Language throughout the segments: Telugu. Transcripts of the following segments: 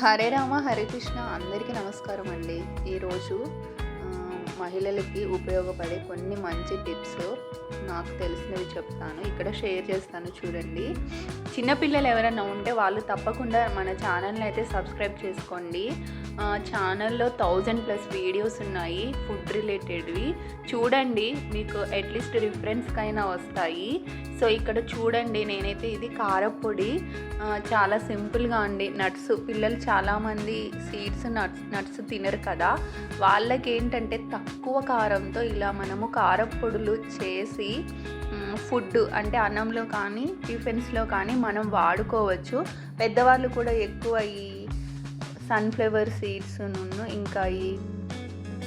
హరే రామ హరే కృష్ణ అందరికీ నమస్కారం అండి. ఈరోజు మహిళలకి ఉపయోగపడే కొన్ని మంచి టిప్స్ నాకు తెలిసినవి చెప్తాను. ఇక్కడ షేర్ చేస్తాను చూడండి. చిన్నపిల్లలు ఎవరైనా ఉంటే వాళ్ళు తప్పకుండా మన ఛానల్ని అయితే సబ్స్క్రైబ్ చేసుకోండి. ఛానల్లో థౌజండ్ ప్లస్ వీడియోస్ ఉన్నాయి ఫుడ్ రిలేటెడ్వి. చూడండి మీకు అట్లీస్ట్ రిఫరెన్స్కైనా వస్తాయి. సో ఇక్కడ చూడండి నేనైతే ఇది కారపొడి. చాలా సింపుల్గా అండి. నట్స్ పిల్లలు చాలామంది సీడ్స్ నట్స్ నట్స్ తినరు కదా. వాళ్ళకి ఏంటంటే తక్కువ కారంతో ఇలా మనము కారపొడులు చేసి ఫుడ్ అంటే అన్నంలో కానీ టిఫిన్స్లో కానీ మనం వాడుకోవచ్చు. పెద్దవాళ్ళు కూడా ఎక్కువ ఈ సన్ఫ్లవర్ సీడ్స్ ఇంకా ఈ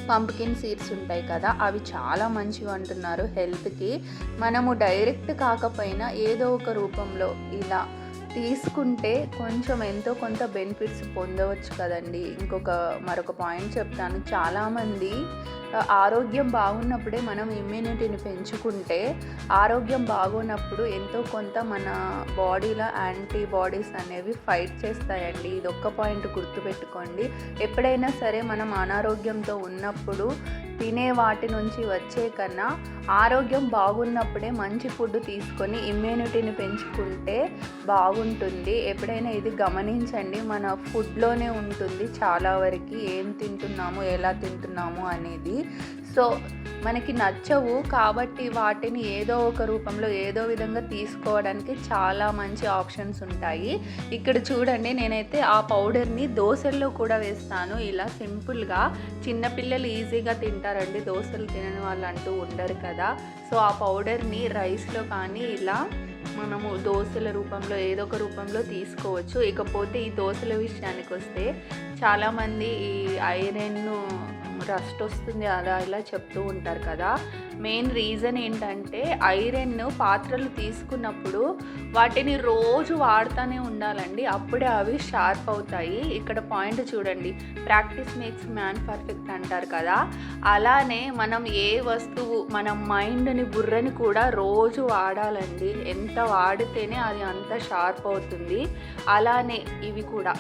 పంప్కిన్ సీడ్స్ ఉంటాయి కదా అవి చాలా మంచివి అంటున్నారు హెల్త్కి. మనము డైరెక్ట్ కాకపోయినా ఏదో ఒక రూపంలో ఇలా తీసుకుంటే కొంచెం ఎంతో కొంత బెనిఫిట్స్ పొందవచ్చు కదండి. ఇంకొక మరొక పాయింట్ చెప్తాను. చాలామంది ఆరోగ్యం బాగున్నప్పుడే మనం ఇమ్యూనిటీని పెంచుకుంటే ఆరోగ్యం బాగున్నప్పుడు ఎంతో కొంత మన బాడీలో యాంటీబాడీస్ అనేవి ఫైట్ చేస్తాయండి. ఇది ఒక్క పాయింట్ గుర్తుపెట్టుకోండి. ఎప్పుడైనా సరే మనం అనారోగ్యంతో ఉన్నప్పుడు తినే వాటి నుంచి వచ్చే కన్నా ఆరోగ్యం బాగున్నప్పుడే మంచి ఫుడ్ తీసుకొని ఇమ్యూనిటీని పెంచుకుంటే బాగుంటుంది. ఎప్పుడైనా ఇది గమనించండి. మన ఫుడ్లోనే ఉంటుంది. చాలా వరకు ఏం తింటున్నాము ఎలా తింటున్నాము అనేది. సో మనకి నచ్చవు కాబట్టి వాటిని ఏదో ఒక రూపంలో ఏదో విధంగా తీసుకోవడానికి చాలా మంచి ఆప్షన్స్ ఉంటాయి. ఇక్కడ చూడండి నేనైతే ఆ పౌడర్ని దోశల్లో కూడా వేస్తాను. ఇలా సింపుల్గా చిన్నపిల్లలు ఈజీగా తింటారండి. దోశలు తినని వాళ్ళు అంటూ ఉండరు కదా. సో ఆ పౌడర్ని రైస్లో కానీ ఇలా మనము దోశల రూపంలో ఏదో ఒక రూపంలో తీసుకోవచ్చు. ఇకపోతే ఈ దోశల విషయానికి వస్తే చాలామంది ఈ ఐరన్ రస్ట్ వస్తుంది అలా ఇలా చెప్తూ ఉంటారు కదా. మెయిన్ రీజన్ ఏంటంటే ఐరన్ పాత్రలు తీసుకున్నప్పుడు వాటిని రోజు వాడుతూనే ఉండాలండి. అప్పుడే అవి షార్ప్ అవుతాయి. ఇక్కడ పాయింట్ చూడండి. ప్రాక్టీస్ మేక్స్ మ్యాన్ పర్ఫెక్ట్ అంటారు కదా. అలానే మనం ఏ వస్తువు మన మైండ్ని బుర్రని కూడా రోజు వాడాలండి. ఎంత వాడితేనే అది అంత షార్ప్ అవుతుంది. అలానే ఇవి కూడా.